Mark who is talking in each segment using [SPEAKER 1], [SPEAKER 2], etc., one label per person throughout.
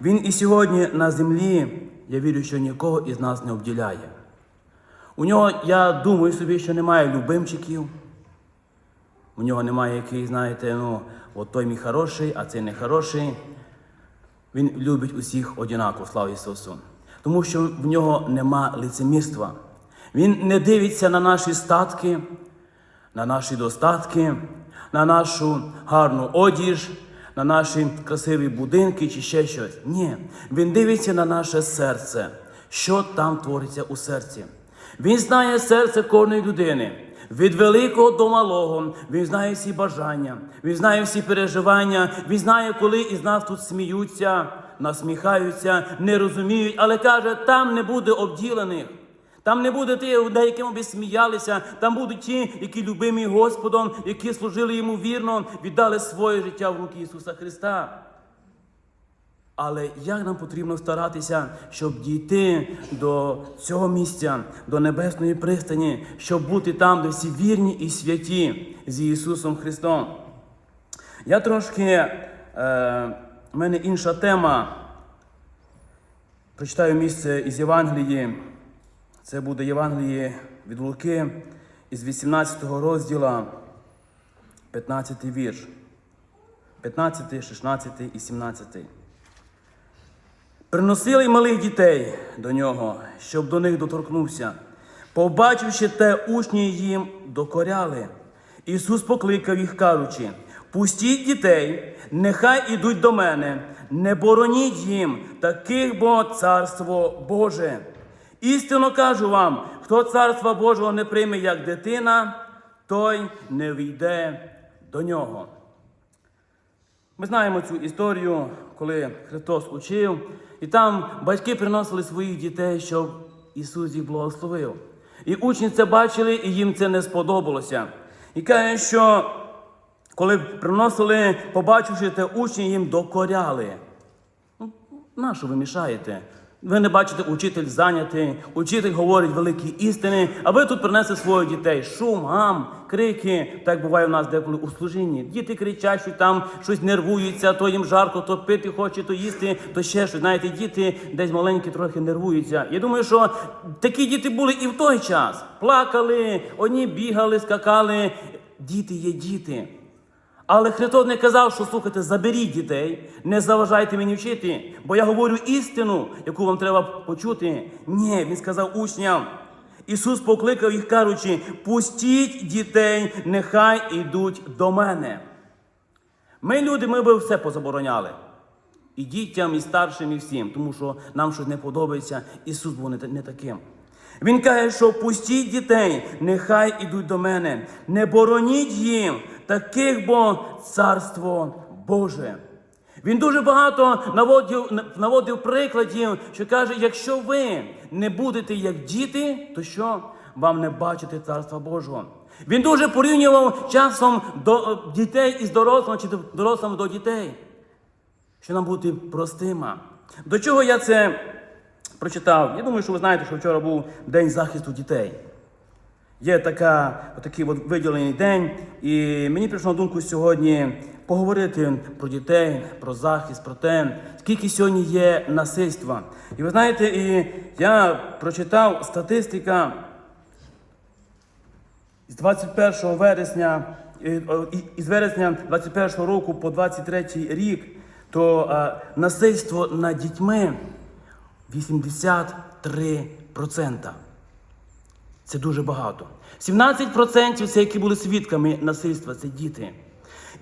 [SPEAKER 1] Він і сьогодні на землі, я вірю, що нікого із нас не обділяє. У нього, я думаю собі, що немає любимчиків. У нього немає який, знаєте, ну, от той мій хороший, а цей не хороший. Він любить усіх однаково, слава Ісусу. Тому що в нього нема лицемірства. Він не дивиться на наші статки, на наші достатки, на нашу гарну одіж, на наші красиві будинки чи ще щось. Ні, він дивиться на наше серце, що там твориться у серці. Він знає серце кожної людини. Від великого до малого, він знає всі бажання, він знає всі переживання, він знає, коли із нас тут сміються, насміхаються, не розуміють, але каже, там не буде обділених. Там не буде тих, над якими би сміялися, там будуть ті, які любимі Господом, які служили йому вірно, віддали своє життя в руки Ісуса Христа. Але як нам потрібно старатися, щоб дійти до цього місця, до небесної пристані, щоб бути там, де всі вірні і святі з Ісусом Христом? Я трошки, е, в мене інша тема. Прочитаю місце із Євангелії. Це буде Євангеліє від Луки із 18 розділа, 15 вірш. 15, 16 і 17. Приносили малих дітей до нього, щоб до них доторкнувся. Побачивши те, учні їм докоряли. Ісус покликав їх, кажучи: пустіть дітей, нехай ідуть до мене, не бороніть їм, таких бо царство Боже. Істинно кажу вам, хто царства Божого не прийме як дитина, той не війде до нього. Ми знаємо цю історію, коли Христос учив, і там батьки приносили своїх дітей, щоб Ісус їх благословив. І учні це бачили, і їм це не сподобалося. І каже, що коли приносили, побачивши те, учні їм докоряли. Ну, на що ви мішаєте? Ви не бачите, учитель зайнятий, учитель говорить великі істини, а ви тут принесли своїх дітей. Шум, гам, крики. Так буває у нас деколи у служінні. Діти кричать, що там щось нервуються, то їм жарко, то пити хоче, то їсти, то ще щось. Знаєте, діти десь маленькі трохи нервуються. Я думаю, що такі діти були і в той час. Плакали, одні бігали, скакали. Діти є діти. Але Христос не казав, що слухайте, заберіть дітей, не заважайте мені вчити, бо я говорю істину, яку вам треба почути. Ні, він сказав учням. Ісус покликав їх, кажучи, пустіть дітей, нехай ідуть до мене. Ми, люди, ми би все позабороняли. І дітям, і старшим, і всім, тому що нам щось не подобається, Ісус був не таким. Він каже, що пустіть дітей, нехай ідуть до мене, не бороніть їм, таких бо царство Боже. Він дуже багато наводив, наводив прикладів, що каже, якщо ви не будете як діти, то що вам не бачити царства Божого? Він дуже порівнював часом до е, дітей із дорослими чи дорослими до дітей що нам бути простима. До чого я це прочитав? Я думаю, що ви знаєте, що вчора був День захисту дітей. Є така, такий от виділений день, і мені прийшло на думку сьогодні поговорити про дітей, про захист, про те, скільки сьогодні є насильства. І ви знаєте, і я прочитав статистика з 21 вересня, із вересня 21 року по 23 рік, то насильство над дітьми 83%. Це дуже багато. 17% це які були свідками насильства, це діти.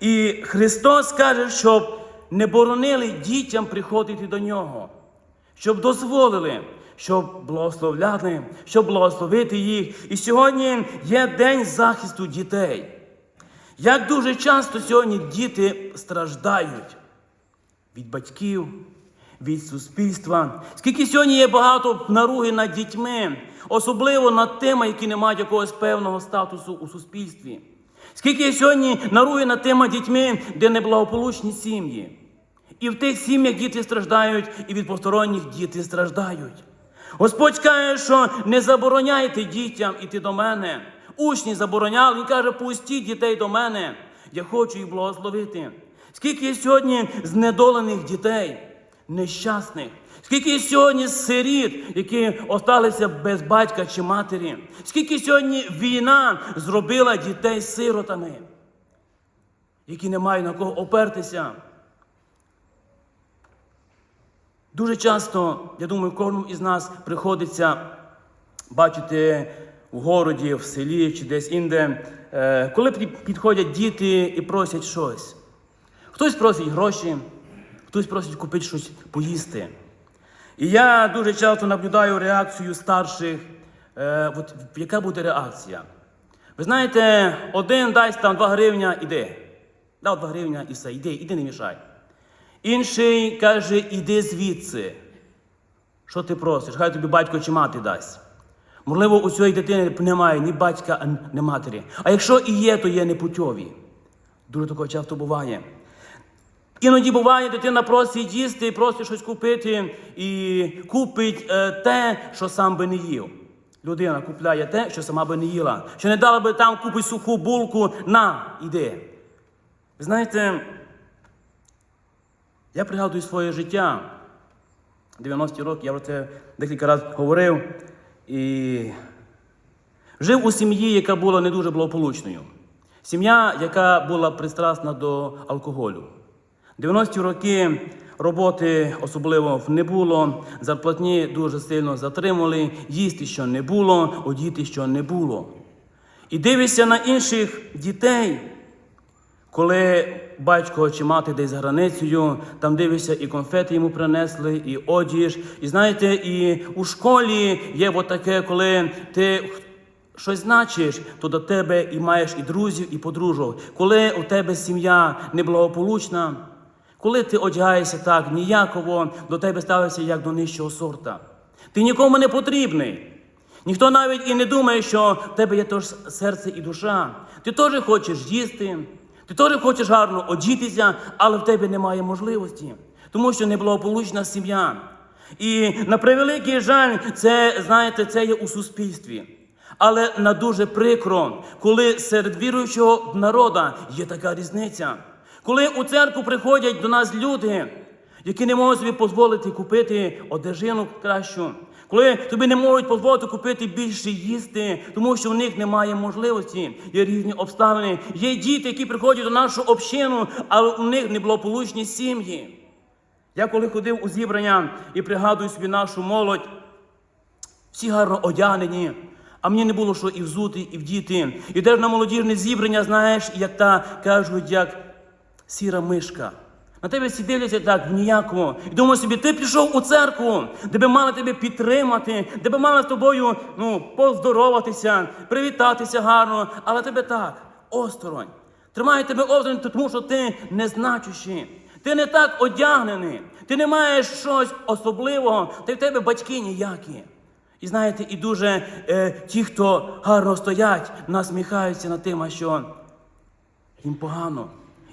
[SPEAKER 1] І Христос каже, щоб не боронили дітям приходити до нього, щоб дозволили, щоб благословляли, щоб благословити їх. І сьогодні є день захисту дітей. Як дуже часто сьогодні діти страждають від батьків, від суспільства. Скільки сьогодні є багато наруги над дітьми, особливо над тими, які не мають якогось певного статусу у суспільстві. Скільки є сьогодні наруги над тими дітьми, де неблагополучні сім'ї. І в тих сім'ях діти страждають, і від посторонніх діти страждають. Господь каже, що не забороняйте дітям іти до мене. Учні забороняли, він каже, пустіть дітей до мене. Я хочу їх благословити. Скільки є сьогодні знедолених дітей, нещасних. Скільки сьогодні сиріт, які осталися без батька чи матері? Скільки сьогодні війна зробила дітей сиротами, які не мають на кого опертися? Дуже часто, я думаю, кожному із нас приходиться бачити в городі, в селі чи десь інде, е, коли підходять діти і просять щось. Хтось просить гроші, хтось просить купити щось поїсти. І я дуже часто наблюдаю реакцію старших. Е, от яка буде реакція? Ви знаєте, один дасть там 2 гривня, іди. Дав 2 гривня і все, іди, іди не мішай. Інший каже, іди звідси. Що ти просиш? Хай тобі батько чи мати дасть. Можливо, у цієї дитини немає ні батька, ні матері. А якщо і є, то є непутьові. Дуже такого часто буває. Іноді буває, дитина просить їсти, просить щось купити і купить е, те, що сам би не їв. Людина купляє те, що сама би не їла. Що не дала би там купить суху булку, на, іди. Ви знаєте, я пригадую своє життя. 90-ті роки, я про це декілька разів говорив. І жив у сім'ї, яка була не дуже благополучною. Сім'я, яка була пристрасна до алкоголю. 90-ті роки роботи особливо не було, зарплатні дуже сильно затримали, їсти що не було, одіти що не було. І дивишся на інших дітей, коли батько чи мати десь за границею, там дивишся, і конфети йому принесли, і одіж. І знаєте, і у школі є таке, коли ти щось значиш, то до тебе і маєш і друзів, і подружок. Коли у тебе сім'я неблагополучна, коли ти одягаєшся так ніяково, до тебе ставишся як до нижчого сорта. Ти нікому не потрібний. Ніхто навіть і не думає, що в тебе є теж серце і душа. Ти теж хочеш їсти, ти теж хочеш гарно одітися, але в тебе немає можливості, тому що неблагополучна сім'я. І на превеликий жаль, це, знаєте, це є у суспільстві. Але на дуже прикро, коли серед віруючого народу є така різниця. Коли у церкву приходять до нас люди, які не можуть собі дозволити купити одежину кращу, коли тобі не можуть дозволити купити більше їсти, тому що в них немає можливості, є різні обставини. Є діти, які приходять до нашу общину, але у них не неблагополучні сім'ї. Я коли ходив у зібрання і пригадую собі нашу молодь, всі гарно одягнені, а мені не було що і взути, і вдіти. Ідеш на молодіжне зібрання, знаєш, як та кажуть, як сіра мишка. На тебе всі дивляться так в ніякому. І думаю собі, ти пішов у церкву, де би мали тебе підтримати, де би мали з тобою ну, поздороватися, привітатися гарно, але тебе так, осторонь. Тримає тебе осторонь, тому що ти незначущий. Ти не так одягнений, ти не маєш щось особливого, ти в тебе батьки ніякі. І знаєте, і дуже е, ті, хто гарно стоять, насміхаються над тим, що їм погано.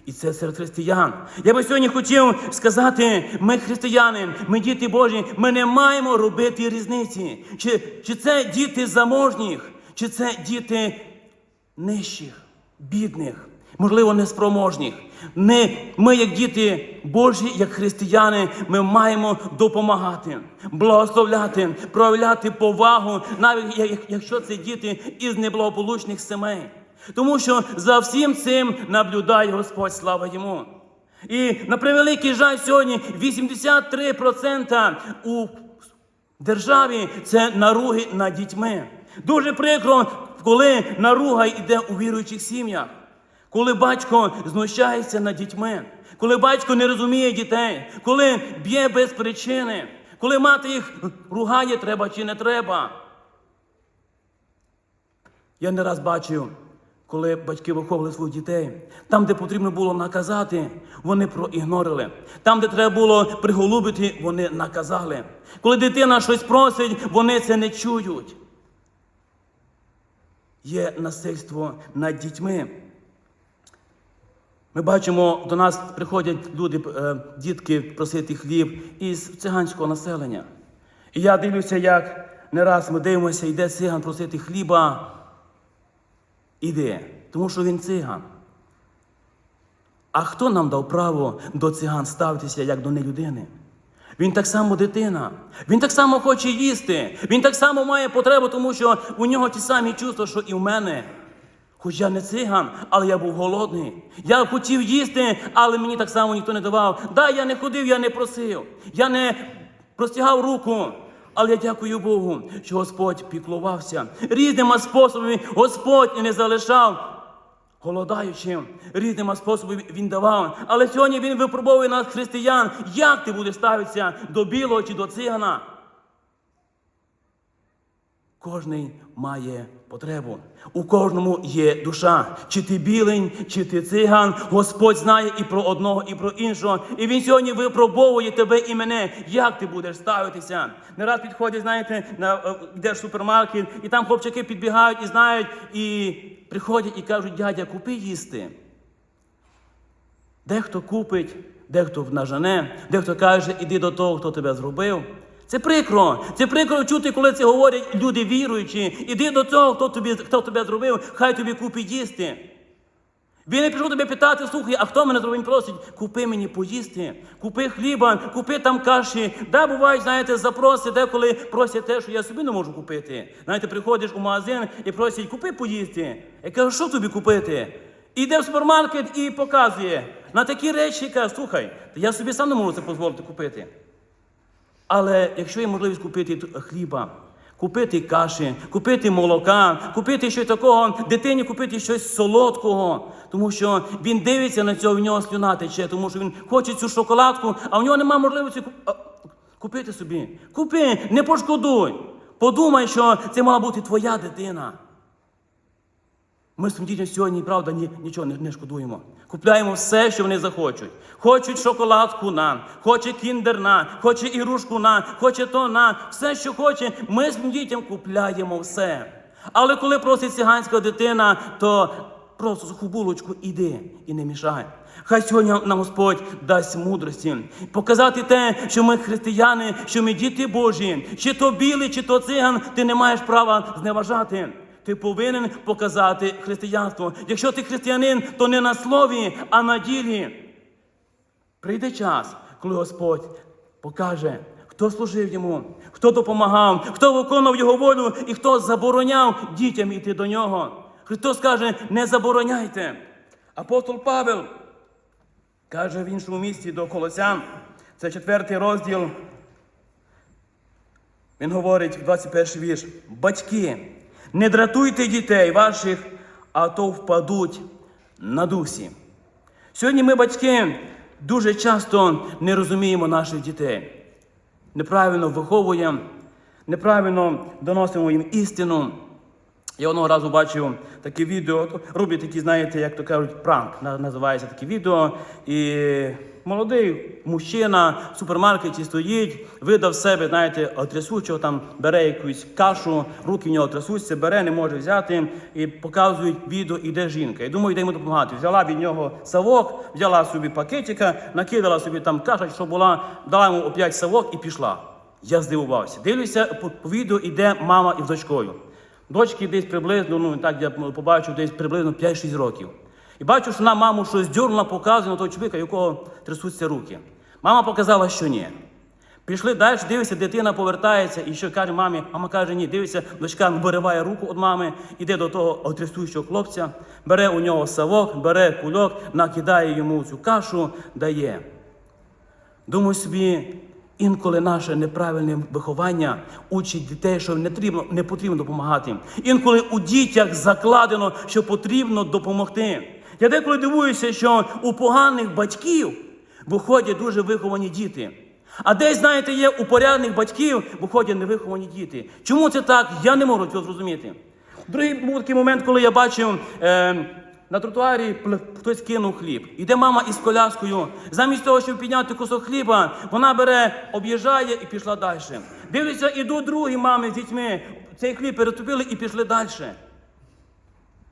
[SPEAKER 1] І це серед християн. Я би сьогодні хотів сказати: ми християни, ми діти Божі, ми не маємо робити різниці. Чи, чи це діти заможніх, чи це діти нижчих, бідних, можливо, неспроможних. Не, ми, як діти Божі, як християни, ми маємо допомагати, благословляти, проявляти повагу, навіть якщо це діти із неблагополучних сімей. Тому що за всім цим наблюдає Господь, слава йому. І на превеликий жаль, сьогодні 83% у державі це наруги над дітьми. Дуже прикро, коли наруга йде у віруючих сім'ях, коли батько знущається над дітьми, коли батько не розуміє дітей, коли б'є без причини, коли мати їх ругає, треба чи не треба. Я не раз бачив, коли батьки виховували своїх дітей. Там, де потрібно було наказати, вони проігнорили. Там, де треба було приголубити, вони наказали. Коли дитина щось просить, вони це не чують. Є насильство над дітьми. Ми бачимо, до нас приходять люди, е, дітки просити хліб із циганського населення. І я дивлюся, як не раз ми дивимося, йде циган просити хліба. Іде, тому що він циган. А хто нам дав право до циган ставитися як до нелюдини? Він так само дитина. Він так само хоче їсти. Він так само має потребу, тому що у нього ті самі чувства, що і в мене. Хоч я не циган, але я був голодний. Я хотів їсти, але мені так само ніхто не давав. Да, я не ходив, я не просив. Я не простягав руку. Але я дякую Богу, що Господь піклувався. Різними способами Господь не залишав голодаючим, різними способами він давав. Але сьогодні він випробовує нас, християн, як ти будеш ставитися до білого чи до цигана. Кожний має потребу. У кожному є душа. Чи ти білень, чи ти циган. Господь знає і про одного, і про іншого. І він сьогодні випробовує тебе і мене. Як ти будеш ставитися? Не раз підходять, знаєте, на е, йдеш в супермаркет, і там хлопчаки підбігають і знають, і приходять і кажуть, дядя, купи їсти. Дехто купить, дехто нажене, дехто каже, іди до того, хто тебе зробив. Це прикро. Це прикро чути, коли це говорять люди віруючі. Іди до того, хто тобі, хто тебе зробив, хай тобі купить їсти. Він не пішов тебе питати, слухай, а хто мене зробив? Він просить, купи мені поїсти, купи хліба, купи там каші. Да, бувають, знаєте, запроси, деколи просять те, що я собі не можу купити. Знаєте, приходиш у магазин і просять, купи поїсти. Я кажу, що тобі купити? Іде в супермаркет і показує. На такі речі каже, слухай, я собі сам не можу це дозволити купити. Але якщо є можливість купити хліба, купити каші, купити молока, купити щось такого, дитині купити щось солодкого, тому що він дивиться на цього, в нього слюна тече, тому що він хоче цю шоколадку, а в нього немає можливості купити собі. Купи, не пошкодуй. Подумай, що це мала бути твоя дитина. Ми своїм дітям сьогодні, правда, ні, нічого не, не шкодуємо. Купляємо все, що вони захочуть. Хочуть шоколадку на, хоче кіндер на, хоче ігрушку на, хоче то на, все, що хоче, ми своїм дітям купляємо все. Але коли просить циганська дитина, то просто суху булочку іди і не мішай. Хай сьогодні нам Господь дасть мудрості, показати те, що ми християни, що ми діти Божі, чи то білий, чи то циган, ти не маєш права зневажати. Ти повинен показати християнство. Якщо ти християнин, то не на слові, а на ділі. Прийде час, коли Господь покаже, хто служив йому, хто допомагав, хто виконував його волю і хто забороняв дітям йти до нього. Христос каже, не забороняйте. Апостол Павел каже в іншому місці до Колосян, це четвертий розділ. Він говорить, 21 вірш, батьки, не дратуйте дітей ваших, а то впадуть на дусі. Сьогодні ми, батьки, дуже часто не розуміємо наших дітей. Неправильно виховуємо, неправильно доносимо їм істину. Я одного разу бачив таке відео, роблять такі, знаєте, як то кажуть, пранк, називається таке відео. І молодий мужчина в супермаркеті стоїть, видав себе, знаєте, трясучого, там бере якусь кашу, руки в нього трясуться, бере, не може взяти, і показують відео, іде жінка. І думаю, йде йому допомагати. Взяла від нього савок, взяла собі пакетика, накидала собі там каша, що була, дала йому опять савок і пішла. Я здивувався. Дивлюся, по відео йде мама із дочкою. Дочки десь приблизно, ну так я побачив, десь приблизно 5-6 років. І бачу, що вона маму щось дьорнула, показує на того чоловіка, якого трясуться руки. Мама показала, що ні. Пішли далі, дивиться, дитина повертається і що каже мамі, мама каже, ні, дивиться, дочка вириває руку від мами, іде до того трясущого хлопця, бере у нього савок, бере кульок, накидає йому цю кашу, дає. Думаю собі, інколи наше неправильне виховання учить дітей, що не потрібно, не потрібно допомагати. Інколи у дітях закладено, що потрібно допомогти. Я деколи дивуюся, що у поганих батьків виходять дуже виховані діти. А десь, знаєте, є у порядних батьків виходять невиховані діти. Чому це так? Я не можу цього зрозуміти. Другий був такий момент, коли я бачив. Е, на тротуарі хтось кинув хліб. Іде мама із коляскою. Замість того, щоб підняти кусок хліба, вона бере, об'їжджає і пішла далі. Дивляться, ідуть другі мами з дітьми. Цей хліб перетопили і пішли далі.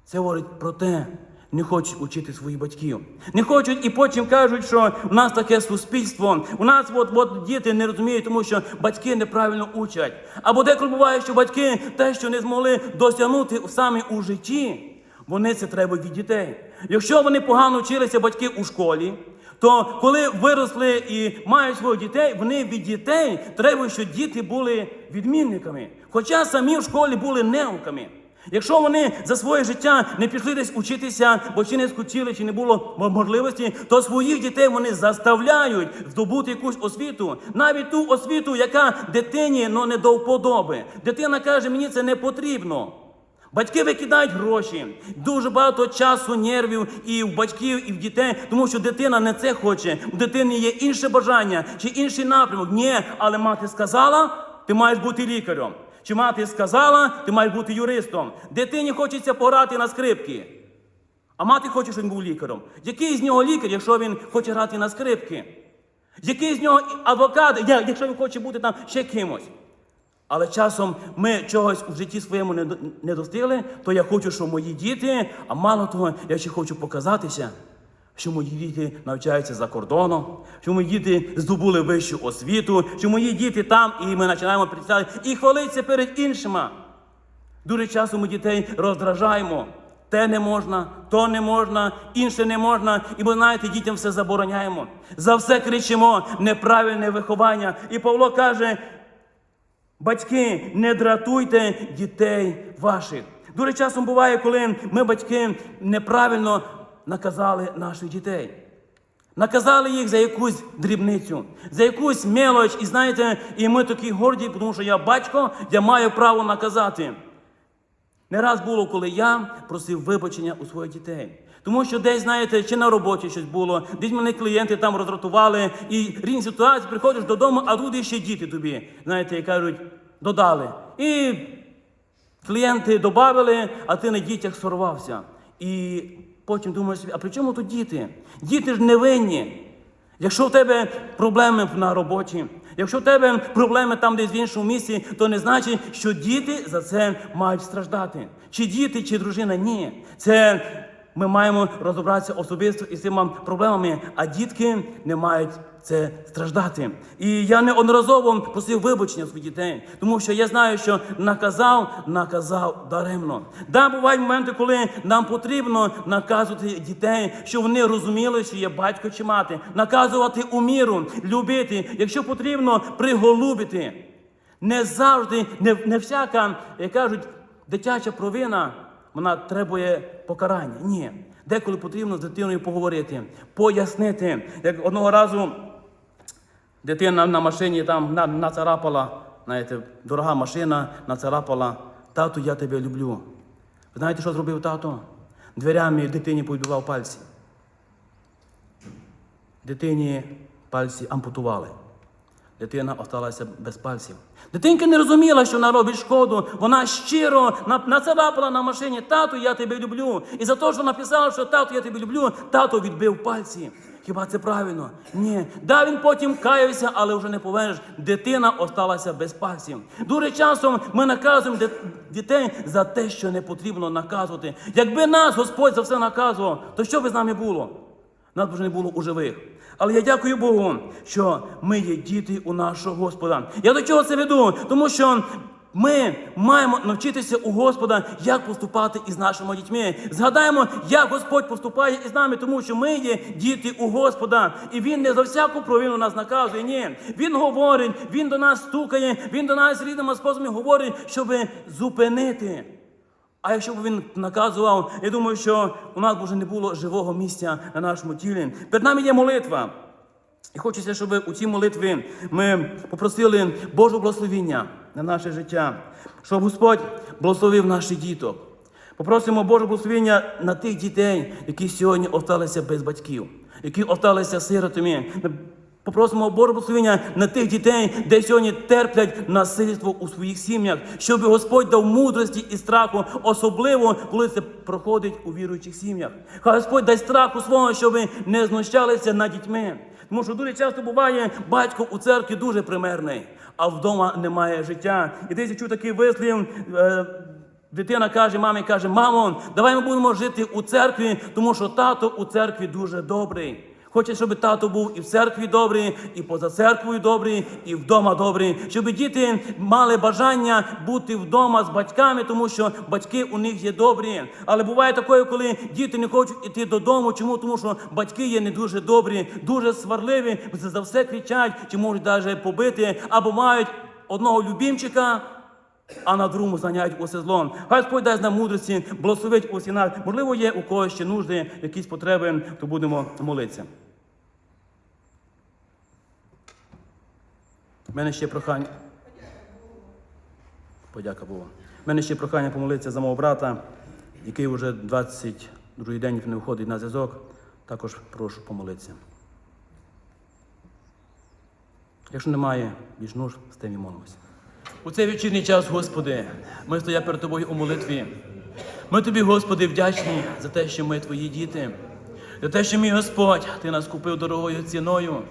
[SPEAKER 1] Це говорить про те, не хочуть учити своїх батьків. Не хочуть і потім кажуть, що у нас таке суспільство. У нас от, от діти не розуміють, тому що батьки неправильно учать. Або деколи буває, що батьки те, що не змогли досягнути саме у житті, вони це треба від дітей. Якщо вони погано вчилися батьки у школі, то коли виросли і мають своїх дітей, вони від дітей треба, щоб діти були відмінниками. Хоча самі в школі були неуками. Якщо вони за своє життя не пішли десь учитися, бо чи не схотіли, чи не було можливості, то своїх дітей вони заставляють здобути якусь освіту, навіть ту освіту, яка дитині ну, не до вподоби. Дитина каже, мені це не потрібно. Батьки викидають гроші, дуже багато часу, нервів і в батьків, і в дітей, тому що дитина не це хоче. У дитини є інше бажання чи інший напрямок. Ні, але мати сказала, ти маєш бути лікарем. Чи мати сказала, ти маєш бути юристом. Дитині хочеться пограти на скрипки. А мати хоче, щоб він був лікарем. Який з нього лікар, якщо він хоче грати на скрипки? Який з нього адвокат, якщо він хоче бути там ще кимось? Але часом ми чогось у житті своєму не достигли, то я хочу, щоб мої діти, а мало того, я ще хочу показатися, що мої діти навчаються за кордоном, що мої діти здобули вищу освіту, що мої діти там, і ми починаємо представляти і хвалитися перед іншими. Дуже часто ми дітей роздражаємо. Те не можна, то не можна, інше не можна. І ми знаєте, дітям все забороняємо. За все кричимо неправильне виховання. І Павло каже: батьки, не дратуйте дітей ваших. Дуже часом буває, коли ми, батьки, неправильно наказали наших дітей. Наказали їх за якусь дрібницю, за якусь мелоч. І знаєте, і ми такі горді, тому що я батько, я маю право наказати. Не раз було, коли я просив вибачення у своїх дітей. Тому що десь, знаєте, чи на роботі щось було, десь мене клієнти там роздратували, і різні ситуації приходиш додому, а тут ще діти тобі, знаєте, і кажуть, додали. І клієнти додали, а ти на дітях сорвався. І потім думаєш собі, а при чому тут діти? Діти ж не винні. Якщо в тебе проблеми на роботі, якщо в тебе проблеми там десь в іншому місці, то не значить, що діти за це мають страждати. Чи діти, чи дружина ні. Це ми маємо розібратися особисто із цими проблемами, а дітки не мають це страждати. І я неодноразово просив вибачення своїх дітей, тому що я знаю, що наказав, наказав даремно. Да, бувають моменти, коли нам потрібно наказувати дітей, щоб вони розуміли, що є батько чи мати, наказувати у міру, любити, якщо потрібно, приголубити. Не завжди, не, не всяка, як кажуть, дитяча провина, вона требує покарання. Ні. Деколи потрібно з дитиною поговорити, пояснити. Як одного разу дитина на машині там на- нацарапала, знаєте, дорога машина, нацарапала, тату, я тебе люблю. Знаєте, що зробив тато? Дверями дитині повідбивав пальці. Дитині пальці ампутували. Дитина осталася без пальців. Дитинка не розуміла, що вона робить шкоду. Вона щиро на- нацарапала на машині тату, я тебе люблю. І за те, що написала, що тату, я тебе люблю, тато відбив пальці. Хіба це правильно? Ні. Да, він потім каявся, але вже не повернеш. Дитина осталася без пальців. Дуже часом ми наказуємо дітей за те, що не потрібно наказувати. Якби нас Господь за все наказував, то що би з нами було? Нас б вже не було у живих. Але я дякую Богу, що ми є діти у нашого Господа. Я до чого це веду? Тому що ми маємо навчитися у Господа, як поступати із нашими дітьми. Згадаємо, як Господь поступає із нами, тому що ми є діти у Господа. І Він не за всяку провину нас наказує. Ні. Він говорить, Він до нас стукає, Він до нас рідними способами говорить, щоб зупинити. А якщо б він наказував, я думаю, що у нас б вже не було живого місця на нашому тілі. Перед нами є молитва. І хочеться, щоб у цій молитві ми попросили Божого благословіння на наше життя, щоб Господь благословив наших діток. Попросимо Божого благословіння на тих дітей, які сьогодні осталися без батьків, які осталися сиротами. Попросимо благословення на тих дітей, де сьогодні терплять насильство у своїх сім'ях, щоб Господь дав мудрості і страху, особливо коли це проходить у віруючих сім'ях. Хай Господь дасть страху свого, щоб не знущалися над дітьми. Тому що дуже часто буває, батько у церкві дуже примерний, а вдома немає життя. І десь я чув такий вислів. е, Дитина каже, мамі каже, мамо, давай ми будемо жити у церкві, тому що тато у церкві дуже добрий. Хоче, щоб тато був і в церкві добрий, і поза церквою добрий, і вдома добрий, щоб діти мали бажання бути вдома з батьками, тому що батьки у них є добрі. Але буває таке, коли діти не хочуть іти додому. Чому? Тому що батьки є не дуже добрі, дуже сварливі, за все кричать, чи можуть навіть побити, або мають одного любімчика, а на другому заняють оседлом. Хай Господь дасть нам мудрості, благословить у сінах. Можливо, є у когось ще нужди, якісь потреби, то будемо молитися. У мене ще прохання. Подяка Богу. У мене ще прохання помолитися за мого брата, який вже 22 день не виходить на зв'язок. Також прошу помолитися. Якщо немає більш нужд, з тим і молимося. У цей вечірній час, Господи, ми стоять перед Тобою у молитві. Ми Тобі, Господи, вдячні за те, що ми Твої діти, за те, що мій Господь, Ти нас купив дорогою ціною.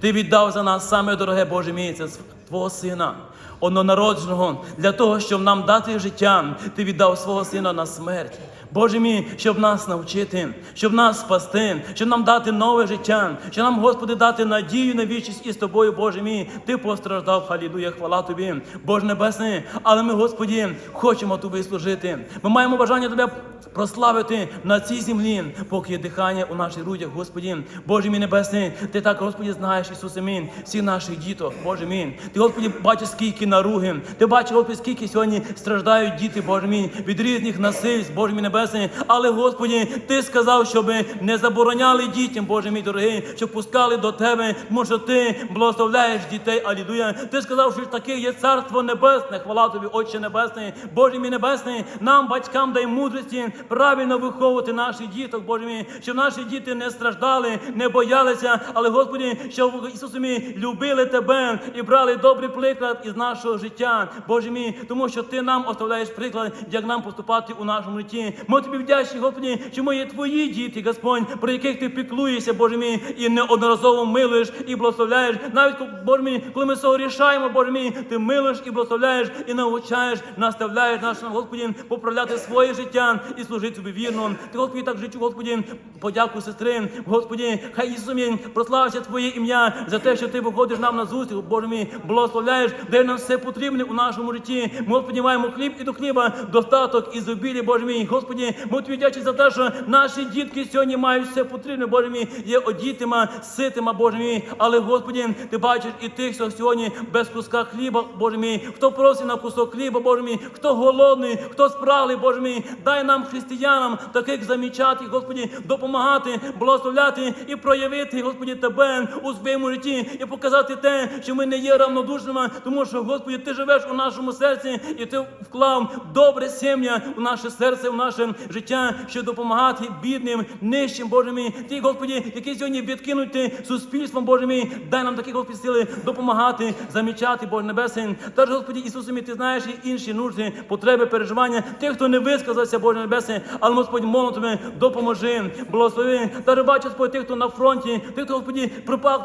[SPEAKER 1] Ти віддав за нас саме дороге Боже мій, це Твого Сина, однонародженого, для того, щоб нам дати життя. Ти віддав свого сина на смерть. Боже мій, щоб нас навчити, щоб нас спасти, щоб нам дати нове життя, щоб нам, Господи, дати надію на вічність із тобою, Боже мій. Ти постраждав, халілуя, хвала тобі, Боже Небесний. Але ми, Господі, хочемо тобі служити. Ми маємо бажання тебе прославити на цій землі, поки є дихання у наших грудях, Господі. Боже мій Небесний, ти так, Господі, знаєш, Ісусе мій, всіх наших діток, Боже мій. Ти, Господі, бачиш, скільки наруги. Ти бачиш, Господи, скільки сьогодні страждають діти, Боже мій, від різних насильств, Боже мій Небесний. Але, Господі, Ти сказав, щоб не забороняли дітям, Боже мій дорогий, щоб пускали до Тебе, що Ти благословляєш дітей. Алілуя. Ти сказав, що таке є царство небесне. Хвала тобі, Отче Небесний, Боже мій Небесний, нам, батькам, дай мудрості правильно виховувати наших діток, Боже мій, щоб наші діти не страждали, не боялися, але, Господі, щоб Ісусе мій любили Тебе і брали добрий приклад із нашого життя, Боже мій, тому що Ти нам оставляєш приклад, як нам поступати у нашому житті. Ми тобі вдячні, Господи, що ми є Твої діти, Господь, про яких ти піклуєшся, Боже мій, і неодноразово милуєш і благословляєш. Навіть Боже мій, коли ми согрішаємо, Боже мій, ти милуєш і благословляєш, і навчаєш, наставляєш нашим Господі поправляти своє життя і служити тобі вірно. Ти, Господи, так життю, Господі, подяку сестри, Господі, хай Ісус мій, прославиться Твоє ім'я за те, що Ти виходиш нам на зустріч, Боже мій, благословляєш, дай нам все потрібне у нашому житті. Ми, Господі, маємо хліб і до хліба, достаток і зубілі, Боже мій. Господі, ми тобі вдячні за те, що наші дітки сьогодні мають все потрібне, Боже мій, є одітима, ситима, Боже мій. Але, Господі, ти бачиш і тих, хто сьогодні без куска хліба, Боже мій, хто просить на кусок хліба, Боже мій, хто голодний, хто спраглий, Боже мій, дай нам, християнам, таких замічати, Господі, допомагати, благословляти і проявити, Господі, тебе у своєму житті і показати те, що ми не є равнодушними, тому що, Господі, ти живеш у нашому серці і ти вклав добре сім'я у наше серце, у наше життя, щоб допомагати бідним, нижчим, Боже. Ті, Господі, які сьогодні відкинуті суспільством, Боже мій, дай нам такі Господи, сили допомагати, замічати, Боже Небесний. Тож, Господі Ісусе мій, ти знаєш і інші нужди, потреби, переживання, тих, хто не висказався, Боже Небесний, але Господь, молимо допоможи, благослови. Та бачиш, Господь, тих, хто на фронті, тих, хто, Господі, припав.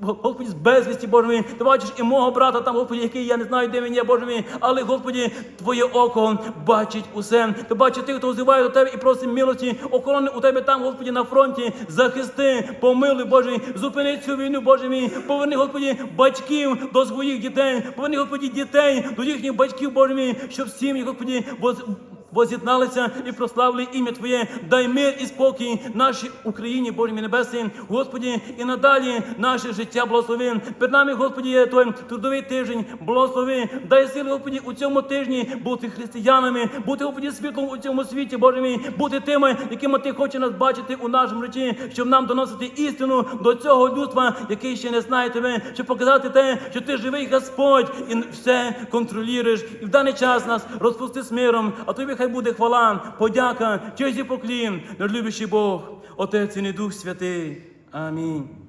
[SPEAKER 1] Господі, з безвісті, Боже мій, ти бачиш і мого брата там, Господі, який я не знаю, де він є, Боже мій, але, Господі, Твоє око бачить усе. Ти бачиш тих, хто взиває до Тебе і просить милості, охорони у Тебе там, Господі, на фронті, захисти, помилуй, Боже зупини цю війну, Боже мій, поверни, Господі, батьків до своїх дітей, поверни, Господі, дітей до їхніх батьків, Боже мій, щоб сім'ї, Господі, воз'єдналися і прославили ім'я Твоє. Дай мир і спокій нашій Україні, Боже мій Господі, і надалі наше життя благослови. Перед нами, Господі, є той трудовий тиждень, благослови. Дай сили, Господі, у цьому тижні бути християнами, бути, Господі, світлом у цьому світі, Боже мій, бути тими, якими Ти хочеш нас бачити у нашому житті, щоб нам доносити істину до цього людства, який ще не знає Тебе, щоб показати те, що Ти живий Господь і все контролюєш. І в даний час нас розпусти з миром, а тобі хай буде хвала, подяка, честь і поклін, наш любящий Бог, Отець і не Дух Святий. Амінь.